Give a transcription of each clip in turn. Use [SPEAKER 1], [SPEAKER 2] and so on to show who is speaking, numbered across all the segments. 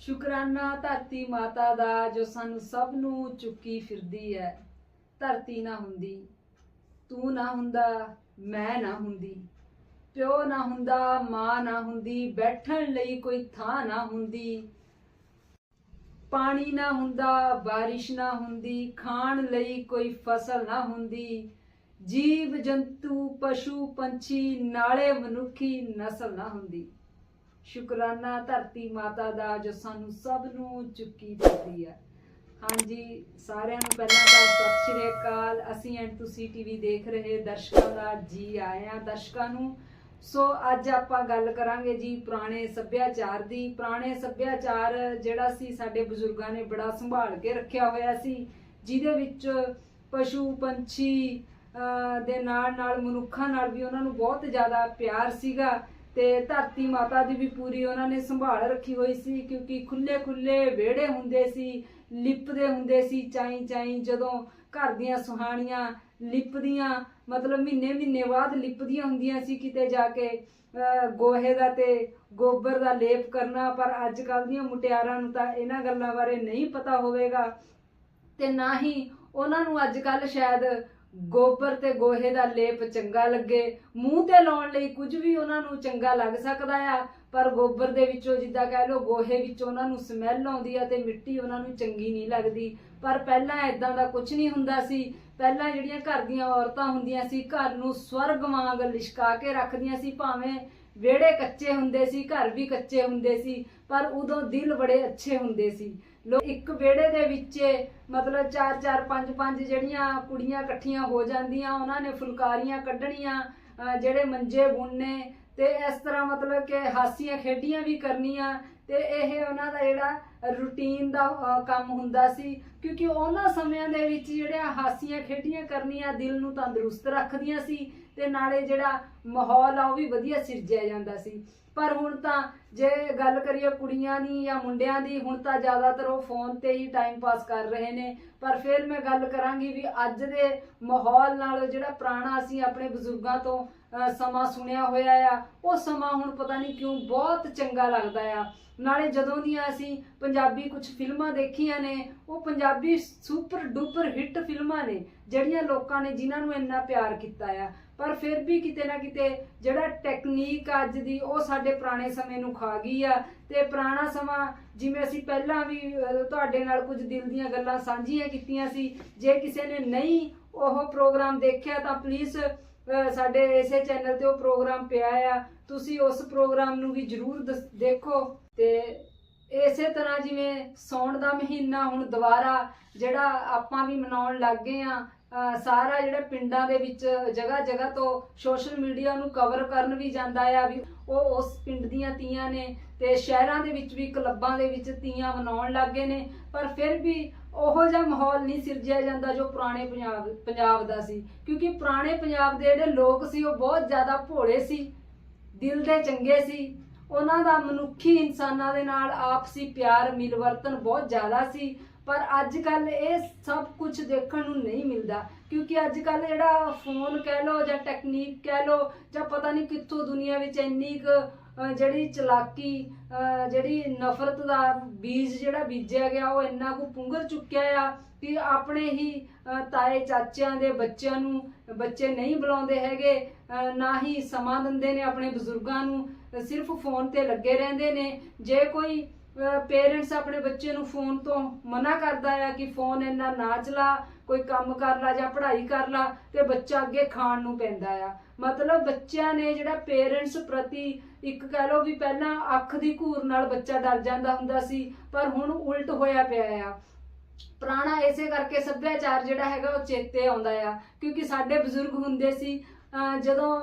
[SPEAKER 1] ਸ਼ੁਕਰਾਨਾ ਧਰਤੀ ਮਾਤਾ ਦਾ ਜੋ ਸਾਨੂੰ ਸਭ ਨੂੰ ਚੁੱਕੀ ਫਿਰਦੀ ਹੈ। ਧਰਤੀ ਨਾ ਹੁੰਦੀ, ਤੂੰ ਨਾ ਹੁੰਦਾ, ਮੈਂ ਨਾ ਹੁੰਦੀ। ਪਿਓ ਨਾ ਹੁੰਦਾ, ਮਾਂ ਨਾ ਹੁੰਦੀ, ਬੈਠਣ ਲਈ ਕੋਈ ਥਾਂ ਨਾ ਹੁੰਦੀ। ਪਾਣੀ ਨਾ ਹੁੰਦਾ, ਬਾਰਿਸ਼ ਨਾ ਹੁੰਦੀ, ਖਾਣ ਲਈ ਕੋਈ ਫਸਲ ਨਾ ਹੁੰਦੀ। ਜੀਵ ਜੰਤੂ ਪਸ਼ੂ ਪੰਛੀ ਨਾਲੇ ਮਨੁੱਖੀ ਨਸਲ ਨਾ ਹੁੰਦੀ। ਸ਼ੁਕਰਾਨਾ ਧਰਤੀ ਮਾਤਾ ਦਾ ਜੋ ਸਾਨੂੰ ਸਭ ਨੂੰ ਚੁੱਕੀ ਫਿਰਦੀ ਹੈ। ਹਾਂਜੀ ਸਾਰਿਆਂ ਨੂੰ ਪਹਿਲਾਂ ਤਾਂ ਸਤਿ ਸ਼੍ਰੀ ਅਕਾਲ। ਅਸੀਂ ਐਂਡ ਤੁਸੀਂ ਟੀਵੀ ਦੇਖ ਰਹੇ ਦਰਸ਼ਕਾਂ ਦਾ ਜੀ ਆਇਆਂ ਦਰਸ਼ਕਾਂ ਨੂੰ। ਸੋ ਅੱਜ ਆਪਾਂ ਗੱਲ ਕਰਾਂਗੇ ਜੀ ਪੁਰਾਣੇ ਸੱਭਿਆਚਾਰ ਦੀ। ਪੁਰਾਣੇ ਸੱਭਿਆਚਾਰ ਜਿਹੜਾ ਸੀ ਸਾਡੇ ਬਜ਼ੁਰਗਾਂ ਨੇ ਬੜਾ ਸੰਭਾਲ ਕੇ ਰੱਖਿਆ ਹੋਇਆ ਸੀ ਜਿਹਦੇ ਵਿੱਚ ਪਸ਼ੂ ਪੰਛੀ ਅਹ, ਦੇ ਨਾਲ ਨਾਲ ਮਨੁੱਖਾਂ ਨਾਲ ਵੀ ਉਹਨਾਂ ਨੂੰ ਬਹੁਤ ਜ਼ਿਆਦਾ ਪਿਆਰ ਸੀਗਾ। ਤੇ ਧਰਤੀ ਮਾਤਾ ਦੀ ਵੀ ਪੂਰੀ ਉਹਨਾਂ ਨੇ ਸੰਭਾਲ ਰੱਖੀ ਹੋਈ ਸੀ, ਕਿਉਂਕਿ ਖੁੱਲੇ ਖੁੱਲੇ ਵਿਹੜੇ ਹੁੰਦੇ ਸੀ, ਲਿਪਦੇ ਹੁੰਦੇ ਸੀ, ਚਾਈ ਚਾਈ ਜਦੋਂ ਘਰ ਦੀਆਂ ਸੁਹਾਣੀਆਂ ਲਿਪਦੀਆਂ, ਮਤਲਬ ਮਹੀਨੇ ਮਹੀਨੇ ਬਾਅਦ ਲਿਪਦੀਆਂ ਹੁੰਦੀਆਂ ਸੀ ਕਿਤੇ ਜਾ ਕੇ ਗੋਹੇ ਦਾ ਤੇ ਗੋਬਰ ਦਾ ਲੇਪ ਕਰਨਾ, ਪਰ ਅੱਜ ਕੱਲ ਦੀਆਂ ਮੁਟਿਆਰਾਂ ਨੂੰ ਤਾਂ ਇਹਨਾਂ ਗੱਲਾਂ ਬਾਰੇ ਨਹੀਂ ਪਤਾ ਹੋਵੇਗਾ ਤੇ ਨਾ ਹੀ ਉਹਨਾਂ ਨੂੰ ਅੱਜ ਕੱਲ ਸ਼ਾਇਦ ਗੋਬਰ ਤੇ ਗੋਹੇ ਦਾ ਲੇਪ ਚੰਗਾ ਲੱਗੇ, ਮੂੰਹ ਤੇ ਲਾਉਣ ਲਈ ਕੁਝ ਵੀ ਉਹਨਾਂ ਨੂੰ ਚੰਗਾ ਲੱਗ ਸਕਦਾ ਆ, ਪਰ ਗੋਬਰ ਦੇ ਵਿੱਚੋਂ ਜਿੱਦਾਂ ਕਹਿ ਲਓ ਗੋਹੇ ਵਿੱਚੋਂ ਉਹਨਾਂ ਨੂੰ ਸਮੈਲ ਆਉਂਦੀ ਆ ਤੇ ਮਿੱਟੀ ਉਹਨਾਂ ਨੂੰ ਚੰਗੀ ਨਹੀਂ ਲੱਗਦੀ। ਪਰ ਪਹਿਲਾਂ ਇਦਾਂ ਦਾ ਕੁਝ ਨਹੀਂ ਹੁੰਦਾ ਸੀ। ਪਹਿਲਾਂ ਜਿਹੜੀਆਂ ਘਰ ਦੀਆਂ ਔਰਤਾਂ ਹੁੰਦੀਆਂ ਸੀ, ਘਰ ਨੂੰ ਸਵਰਗ ਵਾਂਗ ਲਿਸ਼ਕਾ ਕੇ ਰੱਖਦੀਆਂ ਸੀ, ਭਾਵੇਂ ਵਿਹੜੇ ਕੱਚੇ ਹੁੰਦੇ ਸੀ, ਘਰ ਵੀ ਕੱਚੇ ਹੁੰਦੇ ਸੀ, ਪਰ ਉਦੋਂ ਦਿਲ ਬੜੇ ਅੱਛੇ ਹੁੰਦੇ ਸੀ। ਲੋਕ ਇੱਕ ਵਿਹੜੇ ਦੇ ਵਿੱਚ ਮਤਲਬ ਚਾਰ ਚਾਰ, ਪੰਜ ਪੰਜ ਜਿਹੜੀਆਂ ਕੁੜੀਆਂ ਇਕੱਠੀਆਂ ਹੋ ਜਾਂਦੀਆਂ, ਉਹਨਾਂ ਨੇ ਫੁਲਕਾਰੀਆਂ ਕੱਢਣੀਆਂ ਜਿਹੜੇ ਮੰਜੇ ਬੁਣਨੇ, ਤੇ ਇਸ ਤਰ੍ਹਾਂ ਮਤਲਬ ਕਿ ਹਾਸੀਆਂ ਖੇਡੀਆਂ ਵੀ ਕਰਨੀਆਂ, ਤੇ ਇਹ ਉਹਨਾਂ ਦਾ ਜਿਹੜਾ ਰੂਟੀਨ ਦਾ ਕੰਮ ਹੁੰਦਾ ਸੀ, ਕਿਉਂਕਿ ਉਹਨਾਂ ਸਮਿਆਂ ਦੇ ਵਿੱਚ ਜਿਹੜੀਆਂ ਹਾਸੀਆਂ ਖੇਡੀਆਂ ਕਰਨੀਆਂ, ਦਿਲ ਨੂੰ ਤੰਦਰੁਸਤ ਰੱਖਦੀਆਂ ਸੀ ਤੇ ਨਾਲੇ ਜਿਹੜਾ ਮਾਹੌਲ ਆ, ਉਹ ਵੀ ਵਧੀਆ ਸਿਰਜਿਆ ਜਾਂਦਾ ਸੀ। ਪਰ ਹੁਣ ਤਾਂ ਜੇ ਗੱਲ ਕਰੀਏ ਕੁੜੀਆਂ ਦੀ ਜਾਂ ਮੁੰਡਿਆਂ ਦੀ, ਹੁਣ ਤਾਂ ਜ਼ਿਆਦਾਤਰ ਉਹ ਫੋਨ ਤੇ ਹੀ ਟਾਈਮ ਪਾਸ ਕਰ ਰਹੇ ਨੇ। ਪਰ ਫਿਰ ਮੈਂ ਗੱਲ ਕਰਾਂਗੀ ਵੀ ਅੱਜ ਦੇ ਮਾਹੌਲ ਨਾਲ ਜਿਹੜਾ ਪੁਰਾਣਾ ਅਸੀਂ ਆਪਣੇ ਬਜ਼ੁਰਗਾਂ ਤੋਂ ਸਮਾਂ ਸੁਣਿਆ ਹੋਇਆ ਆ, ਉਹ ਸਮਾਂ ਹੁਣ ਪਤਾ ਨਹੀਂ ਕਿਉਂ ਬਹੁਤ ਚੰਗਾ ਲੱਗਦਾ ਆ। ਨਾਲੇ ਜਦੋਂ ਦੀਆਂ ਅਸੀਂ ਪੰਜਾਬੀ ਕੁਝ ਫਿਲਮਾਂ ਦੇਖੀਆਂ ਨੇ, ਉਹ ਪੰਜਾਬੀ ਸੁਪਰ ਡੂਪਰ ਹਿੱਟ ਫਿਲਮਾਂ ਨੇ, ਜਿਹੜੀਆਂ ਲੋਕਾਂ ਨੇ ਜਿਨ੍ਹਾਂ ਨੂੰ ਇੰਨਾ ਪਿਆਰ ਕੀਤਾ ਆ। ਪਰ ਫਿਰ ਵੀ ਕਿਤੇ ਨਾ ਕਿਤੇ ਜਿਹੜਾ ਟੈਕਨੀਕ ਅੱਜ ਦੀ ਉਹ ਸਾਡੇ ਪੁਰਾਣੇ ਸਮੇਂ ਨੂੰ ਖਾ ਗਈ ਆ। ਤੇ ਪੁਰਾਣਾ ਸਮਾਂ ਜਿਵੇਂ ਅਸੀਂ ਪਹਿਲਾਂ ਵੀ ਤੁਹਾਡੇ ਨਾਲ ਕੁਝ ਦਿਲ ਦੀਆਂ ਗੱਲਾਂ ਸਾਂਝੀਆਂ ਕੀਤੀਆਂ ਸੀ, ਜੇ ਕਿਸੇ ਨੇ ਨਹੀਂ ਉਹ ਪ੍ਰੋਗਰਾਮ ਦੇਖਿਆ ਤਾਂ ਪਲੀਜ਼ ਸਾਡੇ ਇਸੇ ਚੈਨਲ ਤੇ ਉਹ ਪ੍ਰੋਗਰਾਮ ਪਿਆ ਆ। ਤੁਸੀਂ ਉਸ ਪ੍ਰੋਗਰਾਮ ਨੂੰ ਵੀ ਜਰੂਰ ਦਸ- ਦੇਖੋ। ਤੇ ਇਸੇ ਤਰ੍ਹਾਂ ਜਿਵੇਂ ਸੌਣ ਦਾ ਮਹੀਨਾ ਹੁਣ ਦੁਬਾਰਾ, ਜਿਹੜਾ ਆਪਾਂ ਵੀ ਮਨਾਉਣ ਲੱਗ ਗਏ ਆ ਸਾਰਾ ਜਿਹੜਾ ਪਿੰਡਾਂ ਦੇ ਵਿੱਚ ਜਗ੍ਹਾ ਜਗ੍ਹਾ ਤੋਂ ਸੋਸ਼ਲ ਮੀਡੀਆ ਨੂੰ ਕਵਰ ਕਰਨ ਵੀ ਜਾਂਦਾ ਆ ਵੀ ਉਹ ਉਸ ਪਿੰਡ ਦੀਆਂ ਤੀਆਂ ਨੇ ਤੇ ਸ਼ਹਿਰਾਂ ਦੇ ਵਿੱਚ ਵੀ, ਕਲੱਬਾਂ ਦੇ ਵਿੱਚ ਤੀਆਂ ਮਨਾਉਣ ਲੱਗ ਗਏ ਨੇ। ਪਰ ਫਿਰ ਵੀ ਉਹੋ ਜਿਹਾ ਮਾਹੌਲ ਨਹੀਂ ਸਿਰਜਿਆ ਜਾਂਦਾ ਜੋ ਪੁਰਾਣੇ ਪੰਜਾਬ ਪੰਜਾਬ ਦਾ ਸੀ। ਕਿਉਂਕਿ ਪੁਰਾਣੇ ਪੰਜਾਬ ਦੇ ਜਿਹੜੇ ਲੋਕ ਸੀ, ਉਹ ਬਹੁਤ ਜ਼ਿਆਦਾ ਭੋਲੇ ਸੀ, ਦਿਲ ਦੇ ਚੰਗੇ ਸੀ। ਉਹਨਾਂ ਦਾ ਮਨੁੱਖੀ ਇਨਸਾਨਾਂ ਦੇ ਨਾਲ ਆਪਸੀ ਪਿਆਰ, ਮਿਲਵਰਤਨ ਬਹੁਤ ਜ਼ਿਆਦਾ ਸੀ। ਪਰ ਅੱਜ ਕੱਲ ਇਹ ਸਭ ਕੁਝ ਦੇਖਣ ਨੂੰ ਨਹੀਂ ਮਿਲਦਾ। ਕਿਉਂਕਿ ਅੱਜ ਕੱਲ ਜਿਹੜਾ ਫੋਨ ਕਹਿ ਲਓ ਜਾਂ ਟੈਕਨੀਕ ਕਹਿ ਲਓ ਜਾਂ ਪਤਾ ਨਹੀਂ ਕਿੱਥੋਂ ਦੁਨੀਆ ਵਿੱਚ ਇੰਨੀ ਕੁ ਜਿਹੜੀ ਚਲਾਕੀ ਜਿਹੜੀ ਨਫ਼ਰਤ ਦਾ ਬੀਜ ਜਿਹੜਾ ਬੀਜਿਆ ਗਿਆ, ਉਹ ਇੰਨਾ ਕੁ ਪੁੰਗਰ ਚੁੱਕਿਆ ਆ ਕਿ ਆਪਣੇ ਹੀ ਤਾਏ ਚਾਚਿਆਂ ਦੇ ਬੱਚਿਆਂ ਨੂੰ ਬੱਚੇ ਨਹੀਂ ਬੁਲਾਉਂਦੇ ਹੈਗੇ ਨਾ ਹੀ ਸਮਾਂ ਦਿੰਦੇ ਨੇ ਆਪਣੇ ਬਜ਼ੁਰਗਾਂ ਨੂੰ, ਸਿਰਫ ਫੋਨ ਤੇ ਲੱਗੇ ਰਹਿੰਦੇ ਨੇ। ਜੇ ਕੋਈ ਪੇਰੈਂਟਸ ਆਪਣੇ ਬੱਚੇ ਨੂੰ ਫੋਨ ਤੋਂ ਮਨਾ ਕਰਦਾ ਆ ਕਿ ਫੋਨ ਇੰਨਾ ਨਾ ਚਲਾ, ਕੋਈ ਕੰਮ ਕਰ ਲਾ ਜਾਂ ਪੜ੍ਹਾਈ ਕਰ ਲਾ ਤੇ ਬੱਚਾ ਅੱਗੇ ਖਾਣ ਨੂੰ ਪੈਂਦਾ ਆ। ਮਤਲਬ ਬੱਚਿਆਂ ਨੇ ਜਿਹੜਾ ਪੇਰੈਂਟਸ ਪ੍ਰਤੀ ਇੱਕ ਕਹਿ ਲਓ ਵੀ ਪਹਿਲਾਂ ਅੱਖ ਦੀ ਘੂਰ ਨਾਲ ਬੱਚਾ ਡਰ ਜਾਂਦਾ ਹੁੰਦਾ ਸੀ, ਪਰ ਹੁਣ ਉਲਟ ਹੋਇਆ ਪਿਆ ਆ। ਪੁਰਾਣਾ ਇਸੇ ਕਰਕੇ ਸੱਭਿਆਚਾਰ ਜਿਹੜਾ ਹੈਗਾ ਉਹ ਚੇਤੇ ਆਉਂਦਾ ਆ, ਕਿਉਂਕਿ ਸਾਡੇ ਬਜ਼ੁਰਗ ਹੁੰਦੇ ਸੀ, ਅਹ ਜਦੋਂ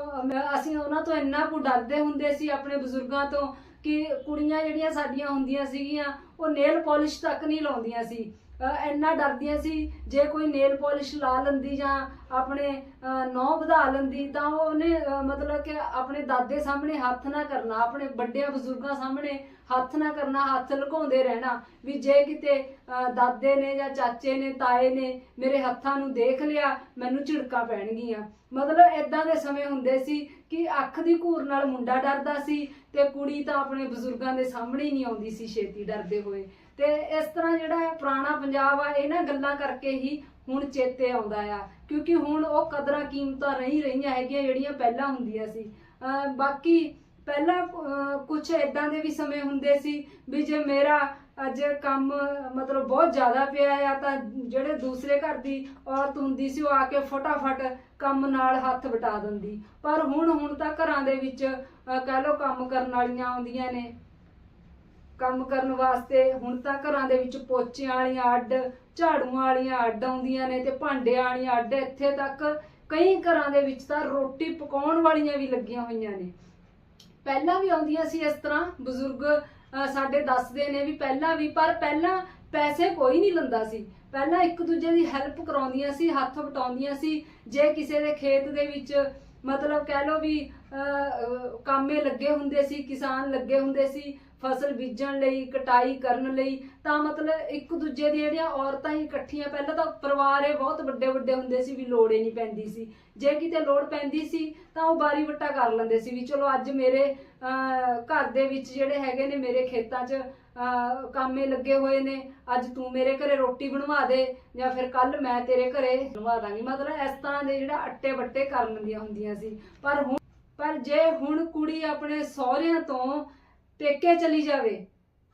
[SPEAKER 1] ਅਸੀਂ ਉਹਨਾਂ ਤੋਂ ਇੰਨਾ ਕੁ ਡਰਦੇ ਹੁੰਦੇ ਸੀ ਆਪਣੇ ਬਜ਼ੁਰਗਾਂ ਤੋਂ ਕਿ ਕੁੜੀਆਂ ਜਿਹੜੀਆਂ ਸਾਡੀਆਂ ਹੁੰਦੀਆਂ ਸੀਗੀਆਂ, ਉਹ ਨੇਲ ਪਾਲਿਸ਼ ਤੱਕ ਨਹੀਂ ਲਾਉਂਦੀਆਂ ਸੀ। ਅਹ ਇੰਨਾ ਡਰਦੀਆਂ ਸੀ, ਜੇ ਕੋਈ ਨੇਲ ਪਾਲਿਸ਼ ਲਾ ਲੈਂਦੀ ਜਾਂ ਆਪਣੇ ਨੌ ਵਧਾ ਲੈਂਦੀ, ਤਾਂ ਉਹ ਉਹਨੇ ਮਤਲਬ ਕਿ ਆਪਣੇ ਦਾਦੇ ਸਾਹਮਣੇ ਹੱਥ ਨਾ ਕਰਨਾ, ਆਪਣੇ ਵੱਡਿਆਂ ਬਜ਼ੁਰਗਾਂ ਸਾਹਮਣੇ ਹੱਥ ਨਾ ਕਰਨਾ, ਹੱਥ ਲੁਕਾਉਂਦੇ ਰਹਿਣਾ, ਵੀ ਜੇ ਕਿਤੇ ਦਾਦੇ ਨੇ ਜਾਂ ਚਾਚੇ ਨੇ, ਤਾਏ ਨੇ ਮੇਰੇ ਹੱਥਾਂ ਨੂੰ ਦੇਖ ਲਿਆ, ਮੈਨੂੰ ਝਿੜਕਾਂ ਪੈਣਗੀਆਂ। ਮਤਲਬ ਇਦਾਂ ਦੇ ਸਮੇਂ ਹੁੰਦੇ ਸੀ ਕਿ ਅੱਖ ਦੀ ਘੂਰ ਨਾਲ ਮੁੰਡਾ ਡਰਦਾ ਸੀ ਤੇ ਕੁੜੀ ਤਾਂ ਆਪਣੇ ਬਜ਼ੁਰਗਾਂ ਦੇ ਸਾਹਮਣੇ ਹੀ ਨਹੀਂ ਆਉਂਦੀ ਸੀ ਛੇਤੀ ਡਰਦੇ ਹੋਏ। ਤੇ ਇਸ ਤਰ੍ਹਾਂ ਜਿਹੜਾ ਪੁਰਾਣਾ ਪੰਜਾਬ ਆ, ਇਹਨਾਂ ਗੱਲਾਂ ਕਰਕੇ ਹੀ ਹੁਣ ਚੇਤੇ ਆਉਂਦਾ ਆ। ਕਿਉਂਕਿ ਹੁਣ ਉਹ ਕਦਰਾਂ ਕੀਮਤਾਂ ਨਹੀਂ ਰਹੀਆਂ ਹੈਗੀਆਂ ਜਿਹੜੀਆਂ ਪਹਿਲਾਂ ਹੁੰਦੀਆਂ ਸੀ। ਬਾਕੀ ਪਹਿਲਾਂ ਕੁਝ ਇਦਾਂ ਦੇ ਵੀ ਸਮੇਂ ਹੁੰਦੇ ਸੀ ਵੀ ਜੇ ਮੇਰਾ ਅੱਜ ਕੰਮ ਮਤਲਬ ਬਹੁਤ ਜ਼ਿਆਦਾ ਪਿਆ ਆ ਤਾਂ ਜਿਹੜੇ ਦੂਸਰੇ ਘਰ ਦੀ ਔਰਤ ਹੁੰਦੀ ਸੀ ਉਹ ਆ ਕੇ ਫਟਾਫਟ ਕੰਮ ਨਾਲ ਹੱਥ ਵਟਾ ਦਿੰਦੀ। ਪਰ ਹੁਣ ਹੁਣ ਤਾਂ ਘਰਾਂ ਦੇ ਵਿੱਚ ਕਹਿ ਲਓ ਕੰਮ ਕਰਨ ਵਾਲੀਆਂ ਆਉਂਦੀਆਂ ਨੇ। ਕੰਮ ਕਰਨ ਵਾਸਤੇ ਹੁਣ ਤਾਂ ਘਰਾਂ ਦੇ ਵਿੱਚ ਪੋਚਿਆਂ ਵਾਲੀਆਂ ਅੱਡ, ਝਾੜੂਆਂ ਵਾਲੀਆਂ ਅੱਡ ਆਉਂਦੀਆਂ ਨੇ ਤੇ ਭਾਂਡਿਆਂ ਵਾਲੀਆਂ ਅੱਡ ਇੱਥੇ ਤੱਕ ਕਈ ਘਰਾਂ ਦੇ ਵਿੱਚ ਤਾਂ ਰੋਟੀ ਪਕਾਉਣ ਵਾਲੀਆਂ ਵੀ ਲੱਗੀਆਂ ਹੋਈਆਂ ਨੇ। ਪਹਿਲਾਂ ਵੀ ਆਉਂਦੀਆਂ ਸੀ ਇਸ ਤਰ੍ਹਾਂ, ਬਜ਼ੁਰਗ ਸਾਡੇ ਦੱਸਦੇ ਨੇ ਵੀ ਪਹਿਲਾਂ ਵੀ, ਪਰ ਪਹਿਲਾਂ ਪੈਸੇ ਕੋਈ ਨਹੀਂ ਲੰਦਾ ਸੀ। ਪਹਿਲਾਂ ਇੱਕ ਦੂਜੇ ਦੀ ਹੈਲਪ ਕਰਾਉਂਦੀਆਂ ਸੀ, ਹੱਥ ਵਟਾਉਂਦੀਆਂ ਸੀ। ਜੇ ਕਿਸੇ ਦੇ ਖੇਤ ਦੇ ਵਿੱਚ ਮਤਲਬ ਕਹਿ ਲਓ ਵੀ ਅਹ, ਕਾਮੇ ਲੱਗੇ ਹੁੰਦੇ ਸੀ ਕਿਸਾਨ ਲੱਗੇ ਹੁੰਦੇ ਸੀ ਫਸਲ ਬੀਜਣ ਲਈ ਕਟਾਈ ਕਰਨ ਲਈ ਤਾਂ ਮਤਲਬ ਇੱਕ ਦੂਜੇ ਦੀ ਜਿਹੜੀਆਂ ਔਰਤਾਂ ਹੀ ਇਕੱਠੀਆਂ ਪਹਿਲਾਂ ਤਾਂ ਪਰਿਵਾਰ ਇਹ ਬਹੁਤ ਵੱਡੇ ਵੱਡੇ ਹੁੰਦੇ ਸੀ ਵੀ ਲੋੜ ਹੀ ਨਹੀਂ ਪੈਂਦੀ ਸੀ। ਜੇ ਕਿਤੇ ਲੋੜ ਪੈਂਦੀ ਸੀ ਤਾਂ ਉਹ ਬਾਰੀ ਵੱਟਾ ਕਰ ਲੈਂਦੇ ਸੀ ਵੀ ਚਲੋ ਅੱਜ ਮੇਰੇ ਘਰ ਦੇ ਵਿੱਚ ਜਿਹੜੇ ਹੈਗੇ ਨੇ ਮੇਰੇ ਖੇਤਾਂ 'ਚ ਕਾਮੇ ਲੱਗੇ ਹੋਏ ਨੇ। ਅੱਜ ਤੂੰ ਮੇਰੇ ਘਰੇ ਰੋਟੀ ਬਣਵਾ ਦੇ ਜਾਂ ਫਿਰ ਕੱਲ ਮੈਂ ਤੇਰੇ ਘਰੇ ਬਣਵਾ ਦਾਂਗੀ। ਮਤਲਬ ਇਸ ਤਰ੍ਹਾਂ ਦੇ ਜਿਹੜਾ ਅੱਟੇ ਵੱਟੇ ਕਰ ਲੈਂਦੀਆਂ ਹੁੰਦੀਆਂ ਸੀ। ਪਰ ਹੁਣ ਪਰ ਜੇ ਹੁਣ ਕੁੜੀ ਆਪਣੇ ਸਹੁਰਿਆਂ ਤੋਂ ਪੇਕੇ ਚਲੀ ਜਾਵੇ,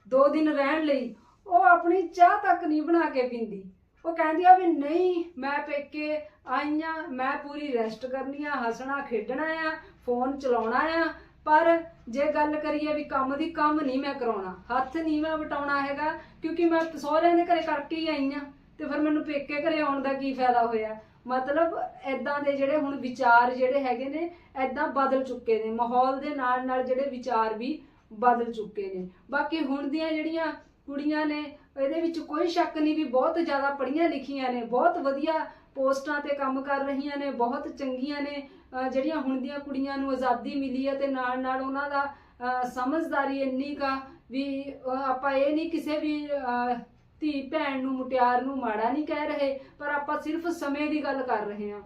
[SPEAKER 1] ਦੋ ਦਿਨ ਰਹਿਣ ਲਈ, ਉਹ ਆਪਣੀ ਚਾਹ ਤੱਕ ਨਹੀਂ ਬਣਾ ਕੇ ਪੀਂਦੀ। ਉਹ ਕਹਿੰਦੀ ਆ ਵੀ ਨਹੀਂ, ਮੈਂ ਪੇਕੇ ਆਈਆਂ ਮੈਂ ਪੂਰੀ ਰੈਸਟ ਕਰਨੀ ਆ, ਹੱਸਣਾ, ਖੇਡਣਾ ਆ, ਫੋਨ ਚਲਾਉਣਾ ਆ ਪਰ ਜੇ ਗੱਲ ਕਰੀਏ ਵੀ ਕੰਮ ਦੀ, ਕੰਮ ਨਹੀਂ ਮੈਂ ਕਰਾਉਣਾ। ਹੱਥ ਨਹੀਂ ਮੈਂ ਵਟਾਉਣਾ ਹੈਗਾ, ਕਿਉਂਕਿ ਮੈਂ ਸਹੁਰਿਆਂ ਦੇ ਘਰੇ ਕਰਕੇ ਹੀ ਆਈ ਆ ਤੇ ਫਿਰ ਮੈਨੂੰ ਪੇਕੇ ਘਰੇ ਆਉਣ ਦਾ ਕੀ ਫਾਇਦਾ ਹੋਇਆ? ਮਤਲਬ ਐਦਾਂ ਦੇ ਜਿਹੜੇ ਹੁਣ ਵਿਚਾਰ ਜਿਹੜੇ ਹੈਗੇ ਨੇ ਐਦਾਂ ਬਦਲ ਚੁੱਕੇ ਨੇ। ਮਾਹੌਲ ਦੇ ਨਾਲ ਨਾਲ ਜਿਹੜੇ ਵਿਚਾਰ ਵੀ ਬਦਲ ਚੁੱਕੇ ਨੇ। ਬਾਕੀ ਹੁਣ ਦੀਆਂ ਜਿਹੜੀਆਂ ਕੁੜੀਆਂ ਨੇ, ਇਹਦੇ ਵਿੱਚ ਕੋਈ ਸ਼ੱਕ ਨਹੀਂ ਵੀ ਬਹੁਤ ਜ਼ਿਆਦਾ ਪੜ੍ਹੀਆਂ ਲਿਖੀਆਂ ਨੇ, ਬਹੁਤ ਵਧੀਆ ਪੋਸਟਾਂ ਤੇ ਕੰਮ ਕਰ ਰਹੀਆਂ ਨੇ, ਬਹੁਤ ਚੰਗੀਆਂ ਨੇ। ਜਿਹੜੀਆਂ ਹੁਣ ਦੀਆਂ ਕੁੜੀਆਂ ਨੂੰ ਆਜ਼ਾਦੀ ਮਿਲੀ ਹੈ ਤੇ ਨਾਲ ਨਾਲ ਉਹਨਾਂ ਦਾ ਸਮਝਦਾਰੀ ਇੰਨੀ ਕਾ ਵੀ ਆਪਾਂ ਇਹ ਨਹੀਂ ਕਿਸੇ ਵੀ ਧੀ ਭੈਣ ਨੂੰ, ਮੁਟਿਆਰ ਨੂੰ ਮਾੜਾ ਨਹੀਂ ਕਹਿ ਰਹੇ, ਪਰ ਆਪਾਂ ਸਿਰਫ ਸਮੇਂ ਦੀ ਗੱਲ ਕਰ ਰਹੇ ਹਾਂ।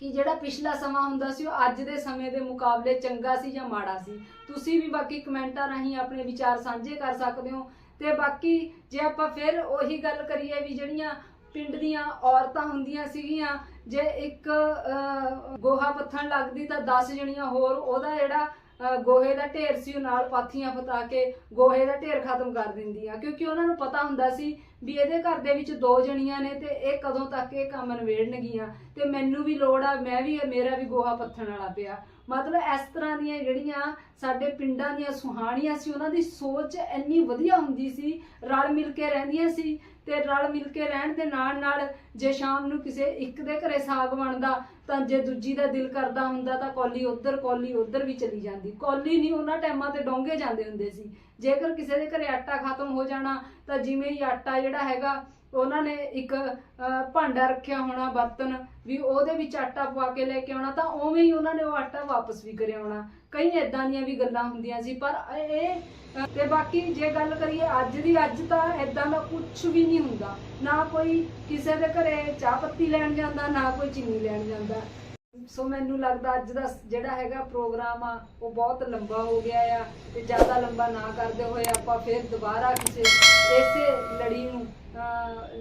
[SPEAKER 1] ਕਿ ਜਿਹੜਾ ਪਿਛਲਾ ਸਮਾਂ ਹੁੰਦਾ ਸੀ ਉਹ ਅੱਜ ਦੇ ਸਮੇਂ ਦੇ ਮੁਕਾਬਲੇ ਚੰਗਾ ਸੀ ਜਾਂ ਮਾੜਾ ਸੀ। ਤੁਸੀਂ ਵੀ ਬਾਕੀ ਕਮੈਂਟਾਂ ਰਾਹੀਂ ਆਪਣੇ ਵਿਚਾਰ ਸਾਂਝੇ ਕਰ ਸਕਦੇ ਹੋ। ਤੇ ਬਾਕੀ ਜੇ ਆਪਾਂ ਫਿਰ ਉਹੀ ਗੱਲ ਕਰੀਏ ਵੀ ਜਿਹੜੀਆਂ ਪਿੰਡ ਦੀਆਂ ਔਰਤਾਂ ਹੁੰਦੀਆਂ ਸੀਗੀਆਂ ਜੇ ਇੱਕ ਅਹ, ਗੋਹਾ ਪੱਥਣ ਲੱਗਦੀ ਤਾਂ 10 ਜਣੀਆਂ ਹੋਰ ਉਹਦਾ ਜਿਹੜਾ ਅਹ, ਗੋਹੇ ਦਾ ਢੇਰ ਸੀ ਉਹ ਨਾਲ ਪਾਥੀਆਂ ਪਤਾ ਕੇ ਗੋਹੇ ਦਾ ਢੇਰ ਖਤਮ ਕਰ ਦਿੰਦੀਆਂ ਕਿਉਂਕਿ ਉਹਨਾਂ ਨੂੰ ਪਤਾ ਹੁੰਦਾ ਸੀ ਵੀ ਇਹਦੇ ਘਰ ਦੇ ਵਿੱਚ ਦੋ ਜਣੀਆਂ ਨੇ ਤੇ ਇਹ ਕਦੋਂ ਤੱਕ ਇਹ ਕੰਮ ਨਵੇੜਨਗੀਆਂ ਤੇ ਮੈਨੂੰ ਵੀ ਲੋੜ ਆ, ਮੈਂ ਵੀ, ਮੇਰਾ ਵੀ ਗੋਹਾ ਪੱਥਣ ਵਾਲਾ ਪਿਆ। ਮਤਲਬ ਇਸ ਤਰ੍ਹਾਂ ਦੀਆਂ ਜਿਹੜੀਆਂ ਸਾਡੇ ਪਿੰਡਾਂ ਦੀਆਂ ਸੁਹਾਣੀਆਂ ਸੀ, ਉਹਨਾਂ ਦੀ ਸੋਚ ਇੰਨੀ ਵਧੀਆ ਹੁੰਦੀ ਸੀ, ਰਲ ਮਿਲ ਕੇ ਰਹਿੰਦੀਆਂ ਸੀ ਤੇ ਰਲ ਮਿਲ ਕੇ ਰਹਿਣ ਦੇ ਨਾਲ ਨਾਲ ਜੇ ਸ਼ਾਮ ਨੂੰ ਕਿਸੇ ਇੱਕ ਦੇ ਘਰੇ ਸਾਗ ਬਣਦਾ ਤਾਂ ਜੇ ਦੂਜੀ ਦਾ ਦਿਲ ਕਰਦਾ ਹੁੰਦਾ ਤਾਂ ਕੌਲੀ ਉਧਰ ਕੌਲੀ ਉਧਰ ਵੀ ਚਲੀ ਜਾਂਦੀ। ਕੌਲੀ ਨਹੀਂ, ਉਹਨਾਂ ਟਾਈਮਾਂ ਤੇ ਡੋਂਗੇ ਜਾਂਦੇ ਹੁੰਦੇ ਸੀ। ਜੇਕਰ ਕਿਸੇ ਦੇ ਘਰੇ ਆਟਾ ਖਤਮ ਹੋ ਜਾਣਾ, ਤਾਂ ਜਿਵੇਂ ਹੀ ਆਟਾ ਜਿਹੜਾ ਹੈਗਾ, ਉਹਨਾਂ ਨੇ ਇੱਕ ਭਾਂਡਾ ਰੱਖਿਆ ਹੋਣਾ, ਬਰਤਨ, ਵੀ ਉਹਦੇ ਵਿੱਚ ਆਟਾ ਪਵਾ ਕੇ ਲੈ ਕੇ ਆਉਣਾ, ਤਾਂ ਉਵੇਂ ਹੀ ਉਹਨਾਂ ਨੇ ਉਹ ਆਟਾ ਵਾਪਸ ਵੀ ਕਰਿਆ ਆਉਣਾ ਕਈ ਇਦਾਂ ਦੀਆਂ ਵੀ ਗੱਲਾਂ ਹੁੰਦੀਆਂ ਸੀ, ਪਰ ਇਹ ਤੇ ਬਾਕੀ ਜੇ ਗੱਲ ਕਰੀਏ ਅੱਜ ਦੀ ਅੱਜ, ਤਾਂ ਇਦਾਂ ਦਾ ਕੁਝ ਵੀ ਨਹੀਂ ਹੁੰਦਾ। ਨਾ ਕੋਈ ਕਿਸੇ ਦੇ ਘਰੇ ਚਾਹ ਪੱਤੀ ਲੈਣ ਜਾਂਦਾ, ਨਾ ਕੋਈ ਚੀਨੀ ਲੈਣ ਜਾਂਦਾ। ਸੋ ਮੈਨੂੰ ਲੱਗਦਾ ਅੱਜ ਦਾ ਜਿਹੜਾ ਹੈਗਾ ਪ੍ਰੋਗਰਾਮ ਆ, ਉਹ ਬਹੁਤ ਲੰਬਾ ਹੋ ਗਿਆ ਆ ਤੇ ਜ਼ਿਆਦਾ ਲੰਬਾ ਨਾ ਕਰਦੇ ਹੋਏ ਆਪਾਂ ਫਿਰ ਦੁਬਾਰਾ ਕਿਸੇ ਇਸੇ ਲੜੀ ਨੂੰ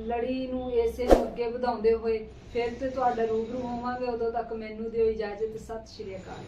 [SPEAKER 1] ਲੜੀ ਨੂੰ ਇਸੇ ਨੂੰ ਅੱਗੇ ਵਧਾਉਂਦੇ ਹੋਏ ਫਿਰ ਤੇ ਤੁਹਾਡਾ ਰੂਬਰੂ ਹੋਵਾਂਗੇ। ਉਦੋਂ ਤੱਕ ਮੈਨੂੰ ਦਿਓ ਇਜਾਜ਼ਤ। ਸਤਿ ਸ਼੍ਰੀ ਅਕਾਲ।